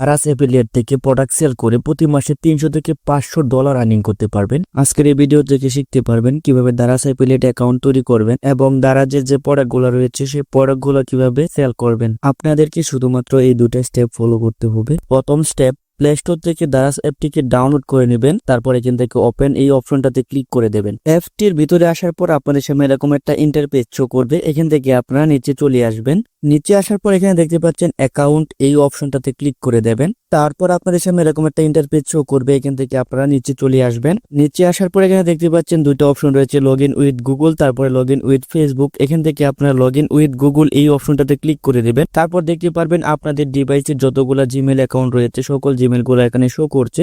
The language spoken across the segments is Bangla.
রাস অ্যাফিলিয়েট থেকে প্রোডাক্ট সেল করে প্রতি মাসে তিনশো থেকে পাঁচশো ডলার আর্নিং করতে পারবেন। আজকের এই ভিডিও থেকে শিখতে পারবেন কীভাবে দারাস অ্যাফিলিয়েট অ্যাকাউন্ট তৈরি করবেন এবং দারাজের যে প্রোডাক্টগুলো রয়েছে সেই প্রোডাক্টগুলো কীভাবে সেল করবেন। আপনাদেরকে শুধুমাত্র এই দুটা স্টেপ ফলো করতে হবে। প্রথম স্টেপ প্লে স্টোর থেকে দারাস অ্যাপটিকে ডাউনলোড করে নেবেন, তারপর এখান থেকে ওপেন এই অপশনটাতে ক্লিক করে দেবেন। অ্যাপটির ভিতরে আসার পর আপনাদের সামনে এরকম একটা ইন্টারপেজ শো করবে, এখান থেকে আপনারা নিচে চলে আসবেন। নিচে আসার পর এখানে দেখতে পাচ্ছেন অ্যাকাউন্ট এই অপশনটাতে ক্লিক করে দেবেন। তারপর আপনাদের সামনে এরকম একটা ইন্টারপেজ শো করবে, এখান থেকে আপনারা নিচে চলে আসবেন। নিচে আসার পর এখানে দেখতে পাচ্ছেন দুইটা অপশন রয়েছে লগ ইন উইথ গুগল তারপরে লগ ইন উইথ ফেসবুক এখান থেকে আপনারা লগ ইন উইথ গুগল এই অপশনটাতে ক্লিক করে দেবেন। তারপর দেখতে পারবেন আপনাদের ডিভাইসে যতগুলো জিমেল অ্যাকাউন্ট রয়েছে, সকল জিমেলগুলো এখানে শো করছে।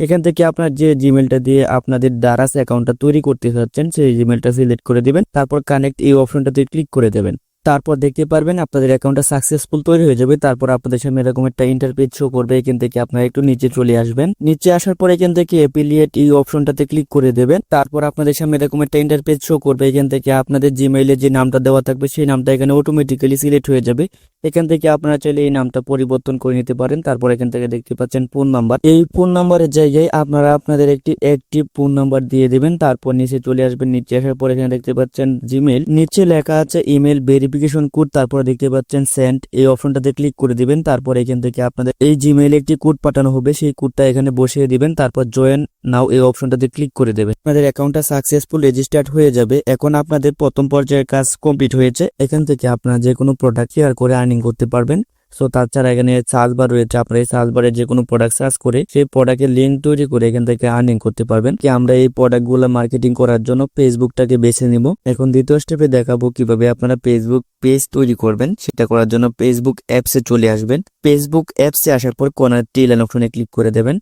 এখান থেকে আপনার যে জিমেলটা দিয়ে আপনাদের দারাস অ্যাকাউন্টটা তৈরি করতে চাচ্ছেন, সেই জিমেলটা সিলেক্ট করে দিবেন। তারপর কানেক্ট এই অপশনটাতে ক্লিক করে দেবেন। তারপর দেখতে পারবেন আপনাদের অ্যাকাউন্টটা সাকসেসফুল তৈরি হয়ে যাবে। তারপর আপনাদের সামনে এরকম একটা ইন্টারপেজ শো করবে, এখান থেকে আপনারা একটু নিচে চলে আসবেন। নিচে আসার পর এখান থেকে এপিলিয়েট এই অপশনটাতে ক্লিক করে দেবেন। তারপর আপনাদের সামনে এরকম একটা ইন্টারপেজ শো করবে, এখান থেকে আপনাদের জিমেইলে যে নামটা দেওয়া থাকবে, সেই নামটা এখানে অটোমেটিক্যালি সিলেক্ট হয়ে যাবে। এখান থেকে আপনারা চাইলে এই নামটা পরিবর্তন করে নিতে পারেন। তারপর এখান থেকে দেখতে পাচ্ছেন ফোন নাম্বার এই ফোন নাম্বারের জায়গায় আপনারা আপনাদের একটি অ্যাক্টিভ ফোন নাম্বার দিয়ে দেবেন। তারপর নিচে চলে আসবেন। নিচে আসার পর এখানে দেখতে পাচ্ছেন জিমেল নিচে লেখা আছে ইমেল ভেরিফিকেশন কোড তারপর দেখতে পাচ্ছেন সেন্ড এই অপশনটাতে ক্লিক করে দিবেন। তারপর এখান থেকে আপনাদের এই জিমেইলে একটি কোড পাঠানো হবে। সেই কোডটা এখানে বসিয়ে দিবেন। তারপর জয়েন নাও এই অপশনটাতে ক্লিক করে দেবেন। আপনাদের অ্যাকাউন্টটা সাকসেসফুল রেজিস্টার্ড হয়ে যাবে। এখন আপনাদের প্রথম পর্যায়ের কাজ কমপ্লিট হয়েছে। এখান থেকে আপনারা যে কোনো প্রোডাক্ট শেয়ার করে আর্নিং করতে পারবেন। সো তাছাড়া এখানে সার্চ বার রয়েছে। আপনারা এই সার্চ বারে যে কোনো প্রোডাক্ট সার্চ করে সেই প্রোডাক্টের লিঙ্ক তৈরি করে এখান থেকে আর্নিং করতে পারবেন। কি আমরা এই প্রোডাক্টগুলো মার্কেটিং করার জন্য ফেসবুকটাকে বেছে নিব। এখন দ্বিতীয় স্টেপে দেখাবো কীভাবে আপনারা ফেসবুক পেজ তৈরি করবেন। সেটা করার জন্য ফেসবুক অ্যাপসে চলে আসবেন। ফেসবুক অ্যাপসে আসার পর কোনার টিলেন অপশনে ক্লিক করে দেবেন।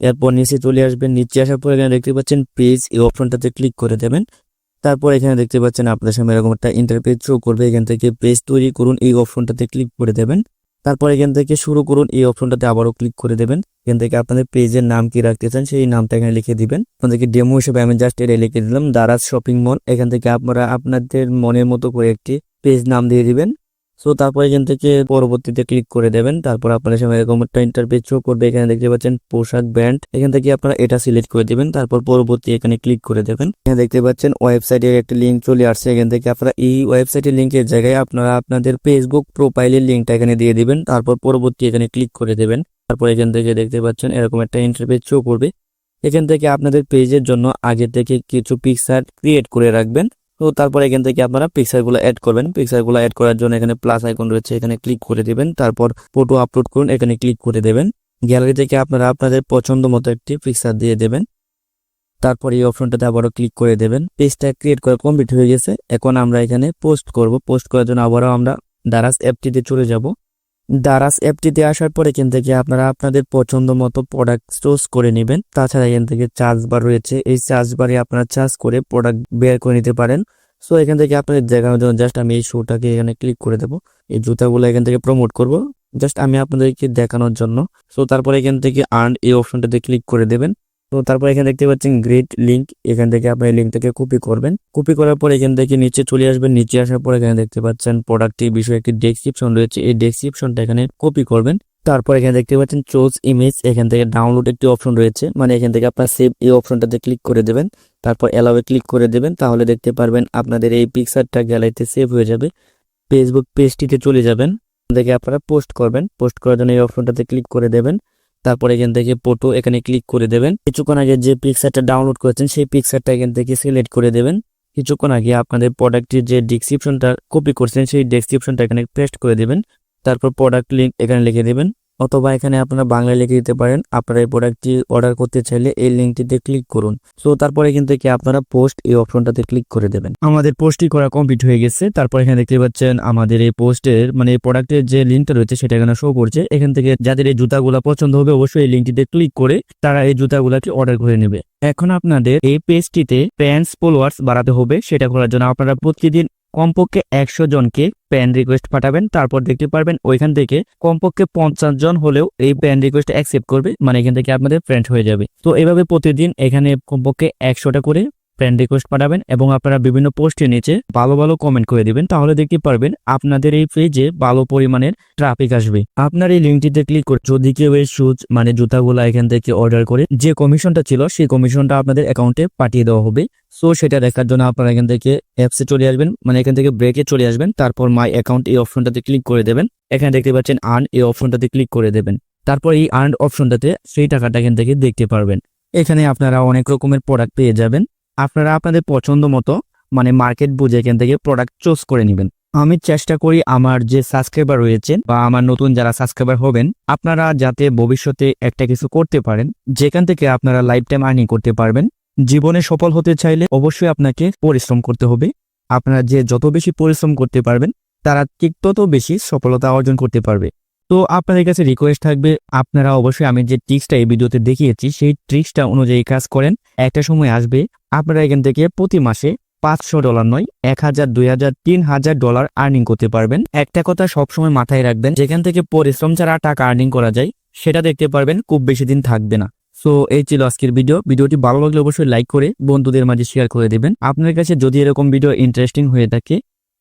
এরপর নিচে চলে আসবেন। নিচে আসার পর এখানে দেখতে পাচ্ছেন পেজ এই অপশনটাতে ক্লিক করে দেবেন। তারপর এখানে দেখতে পাচ্ছেন আপনার সামনে এরকম একটা ইন্টারপেজ শো করবে। এখান থেকে পেজ তৈরি করুন, এই অপশনটাতে ক্লিক করে দেবেন। তারপর এখান থেকে শুরু করুন, এই অপশনটাতে আবারও ক্লিক করে দেবেন। এখান থেকে আপনাদের পেজের নাম কি রাখতে চান, সেই নামটা এখানে লিখে দিবেন। আপনাদেরকে ডেমো হিসেবে আমি জাস্ট এটা লিখে দিলাম দারাজ শপিং মল এখান থেকে আপনারা আপনাদের মনের মতো করে একটি পেজ নাম দিয়ে দিবেন। সো তারপর এখান থেকে পরবর্তীতে ক্লিক করে দেবেন। তারপর আপনাদের সামনে এরকম একটা ইন্টারপেজ শো করবে। এখানে দেখতে পাচ্ছেন পোশাক ব্র্যান্ড এখান থেকে আপনারা এটা সিলেক্ট করে দিবেন। তারপর পরবর্তী এখানে ক্লিক করে দেবেন। এখানে দেখতে পাচ্ছেন ওয়েবসাইটের একটা লিঙ্ক চলে আসছে। এখান থেকে আপনারা এই ওয়েবসাইটের লিঙ্কের জায়গায় আপনারা আপনাদের ফেসবুক প্রোফাইলের লিঙ্কটা এখানে দিয়ে দিবেন। তারপর পরবর্তী এখানে ক্লিক করে দেবেন। তারপর এখান থেকে দেখতে পাচ্ছেন এরকম একটা ইন্টারপেজ শো করবে। এখান থেকে আপনাদের পেজের জন্য আগে থেকে কিছু পিকচার ক্রিয়েট করে রাখবেন। তো তারপর এখান থেকে আপনারা পিকচারগুলো অ্যাড করবেন। পিকচারগুলো অ্যাড করার জন্য এখানে প্লাস আইকন রয়েছে, এখানে ক্লিক করে দেবেন। তারপর ফটো আপলোড করুন, এখানে ক্লিক করে দেবেন। গ্যালারি থেকে আপনারা আপনাদের পছন্দ মতো একটি পিকচার দিয়ে দেবেন। তারপর এই অপশনটাতে আবারও ক্লিক করে দেবেন। পেজটা ক্রিয়েট করা কমপ্লিট হয়ে গেছে। এখন আমরা এখানে পোস্ট করব। পোস্ট করার জন্য আবারও আমরা দারাস অ্যাপটিতে চলে যাব। দারাস অ্যাপটিতে আসার পর এখান থেকে আপনারা আপনাদের পছন্দ মতো প্রোডাক্ট চুজ করে নেবেন। তাছাড়া এখান থেকে চার্জ বার রয়েছে। এই চার্জ বারে আপনারা চার্জ করে প্রোডাক্ট বের করে নিতে পারেন। সো এখান থেকে আপনাদের দেখানোর জন্য জাস্ট আমি এই শোটাকে এখানে ক্লিক করে দেবো। এই জুতাগুলো এখান থেকে প্রমোট করব। জাস্ট আমি আপনাদেরকে দেখানোর জন্য। সো তারপরে এখান থেকে আর্ন এই অপশনটাতে ক্লিক করে দেবেন। তো তারপর এখানে দেখতে পাচ্ছেন গ্রেট লিঙ্ক এখান থেকে আপনি লিঙ্কটাকে কপি করবেন। কপি করার পর এখান থেকে নিচে চলে আসবেন, নিচে আসার পর এখানে দেখতে পাচ্ছেন প্রোডাক্টটির বিষয়ে একটি ডেসক্রিপশন রয়েছে, এই ডেসক্রিপশনটা এখানে কপি করবেন। তারপর এখানে দেখতে পাচ্ছেন চোজ ইমেজ এখান থেকে ডাউনলোড একটি অপশন রয়েছে মানে এখান থেকে আপনার সেভ এই অপশনটাতে ক্লিক করে দেবেন। তারপর অ্যালাউয়ে ক্লিক করে দেবেন, তাহলে দেখতে পারবেন আপনাদের এই পিকচারটা গ্যালারিতে সেভ হয়ে যাবে। ফেসবুক পেজটিতে চলে যাবেন, দেখে আপনারা পোস্ট করবেন পোস্ট করার জন্য এই অপশনটাতে ক্লিক করে দেবেন। তারপর এখান থেকে ফটো এখানে ক্লিক করে দেবেন। কিছুক্ষণ আগে যে পিকচারটা ডাউনলোড করেছেন, সেই পিকচারটা এখান থেকে সিলেক্ট করে দেবেন। কিছুক্ষণ আগে আপনাদের প্রোডাক্টটির যে ডিসক্রিপশনটা কপি করছেন, সেই ডিসক্রিপশনটা এখানে পেস্ট করে দেবেন। তারপর প্রোডাক্ট লিঙ্ক এখানে লিখে দেবেন। অথবা এখানে আপনারা বাংলায় লিখে দিতে পারেন। আপনারা এই প্রোডাক্টটি অর্ডার করতে চাইলে এই লিঙ্কটিতে ক্লিক করুন। সো তারপরে কিন্তু কি আপনারা পোস্ট এই অপশনটাতে ক্লিক করে দেবেন। আমাদের পোস্টটি করা কমপ্লিট হয়ে গেছে। তারপর এখানে দেখতে পাচ্ছেন আমাদের এই পোস্টের মানে এই প্রোডাক্টের যে লিঙ্কটা রয়েছে, সেটা এখানে শো করছে। এখান থেকে যাদের এই জুতাগুলো পছন্দ হবে, অবশ্যই এই লিঙ্কটিতে ক্লিক করে তারা এই জুতাগুলাকে অর্ডার করে নেবে। এখন আপনাদের এই পেজটিতে ফ্যান্স ফলোয়ার্স বাড়াতে হবে। সেটা করার জন্য আপনারা প্রতিদিন কমপক্ষে একশো জনকে প্যান রিকোয়েস্ট পাঠাবেন, তারপর দেখতে পারবেন ওইখান থেকে কমপক্ষে পঞ্চাশ জন হলেও এই প্যান রিকোয়েস্ট অ্যাকসেপ্ট করবে মানে এখান থেকে আপনাদের ফ্রেন্ড হয়ে যাবে। তো এভাবে প্রতিদিন এখানে কমপক্ষে একশোটা করে ফ্রেন্ড রিকোয়েস্ট পাঠাবেন এবং আপনারা বিভিন্ন পোস্টের নিচে ভালো ভালো কমেন্ট করে দিবেন। তাহলে দেখতে পারবেন আপনাদের এই পেজে ভালো পরিমাণের ট্রাফিক আসবে। আপনার এই লিঙ্কটিতে ক্লিক করে যদি কেউ এই শুজ মানে জুতাগুলো এখান থেকে অর্ডার করে, যে কমিশনটা ছিল, সেই কমিশনটা আপনাদের অ্যাকাউন্টে পাঠিয়ে দেওয়া হবে। সো সেটা দেখার জন্য আপনারা এখান থেকে অ্যাপসে চলে আসবেন মানে এখান থেকে ব্রেকে চলে আসবেন, তারপর মাই অ্যাকাউন্ট এই অপশনটাতে ক্লিক করে দেবেন। এখানে দেখতে পাচ্ছেন আর্ন এই অপশনটাতে ক্লিক করে দেবেন। তারপর এই আর্ন অপশনটাতে সেই টাকাটা এখান থেকে দেখতে পারবেন। এখানে আপনারা অনেক রকমের প্রোডাক্ট পেয়ে যাবেন। আপনারা আপনাদের পছন্দ মতো মানে মার্কেট বুঝে এখান থেকে প্রোডাক্ট চুজ করে নেবেন। আমি চেষ্টা করি আমার যে সাবস্ক্রাইবার রয়েছেন বা আমার নতুন যারা সাবস্ক্রাইবার হবেন, আপনারা যাতে ভবিষ্যতে একটা কিছু করতে পারেন, যেখান থেকে আপনারা লাইফ টাইম আর্নিং করতে পারবেন। জীবনে সফল হতে চাইলে অবশ্যই আপনাকে পরিশ্রম করতে হবে। আপনারা যে যত বেশি পরিশ্রম করতে পারবেন, তারা ঠিক তত বেশি সফলতা অর্জন করতে পারবে। তো আপনাদের কাছে রিকোয়েস্ট থাকবে, আপনারা অবশ্যই আমি যে ট্রিক্সটা এই ভিডিওতে দেখিয়েছি, সেই ট্রিক্সটা অনুযায়ী কাজ করেন। একটা সময় আসবে, আপনারা এখান থেকে প্রতি মাসে পাঁচশো ডলার নয়, এক হাজার, দুই হাজার, তিন হাজার ডলার আর্নিং করতে পারবেন। একটা কথা সবসময় মাথায় রাখবেন, যেখান থেকে পরিশ্রম ছাড়া টাকা আর্নিং করা যায়, সেটা দেখতে পারবেন, খুব বেশি দিন থাকবে না। সো এই ছিল আজকের ভিডিও ভিডিওটি ভালো লাগলে অবশ্যই লাইক করে বন্ধুদের মাঝে শেয়ার করে দেবেন। আপনার কাছে যদি এরকম ভিডিও ইন্টারেস্টিং হয়ে থাকে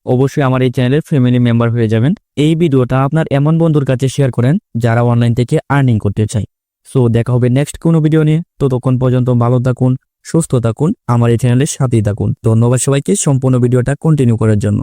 অবশ্যই আমার এই চ্যানেলের ফ্যামিলি মেম্বার হয়ে যাবেন। এই ভিডিওটা আপনার এমন বন্ধুর কাছে শেয়ার করেন যারা অনলাইন থেকে আর্নিং করতে চায়। সো দেখা হবে নেক্সট কোনো ভিডিও নিয়ে। ততক্ষণ পর্যন্ত ভালো থাকুন, সুস্থ থাকুন, আমার এই চ্যানেলের সাথেই থাকুন। ধন্যবাদ সবাইকে সম্পূর্ণ ভিডিওটা কন্টিনিউ করার জন্য।